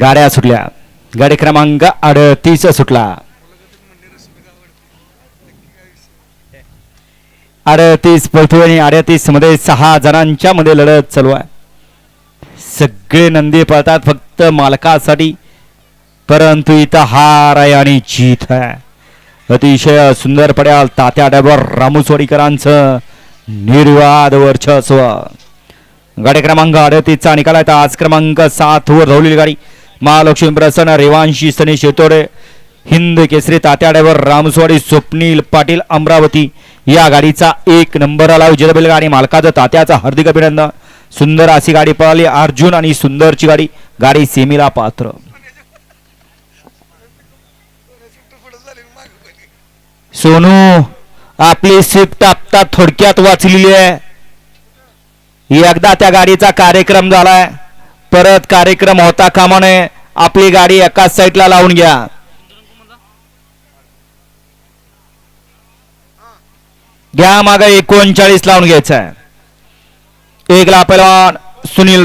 गाड्या सुटल्या. गाडी क्रमांक अडतीस सुटला. अडतीस पळतोय आणि अडतीसमध्ये सहा जणांच्या मध्ये लढत चालू आहे. सगळे नंदी पळतात फक्त मालकासाठी परंतु इथं हार आहे आणि जीत आहे. अतिशय सुंदर पड्याल तात्या डायव्हर रामुसवाडीकरांचं निर्वाद वर्चस्व. गाडी क्रमांक अडतीसचा निकाल आहे. तर आज क्रमांक सात वर धावलेली गाडी. महालक्ष्मी प्रसन्न रेवांशी सनी शेतोडे हिंद केसरी तात्याड्यावर रामस्वाडी स्वप्नील पाटील अमरावती. या गाडीचा एक नंबर आला विजेता गाडी मालकाचं तात्याचं हार्दिक अभिनंदन. सुंदर अशी गाडी पळाली. अर्जुन आणि सुंदरची गाडी गाडी सेमीला पात्र. सोनू आपली स्विफ्ट आपता थोडक्यात वाचलेली आहे. एकदा त्या गाडीचा कार्यक्रम झालाय. परत कार्यक्रम होता कामा नये. आपली गाडी एकाच साईडला लावून घ्या. घ्या माग एकोणचाळीस लावून घ्यायचं आहे. एक ला पहिलवान सुनील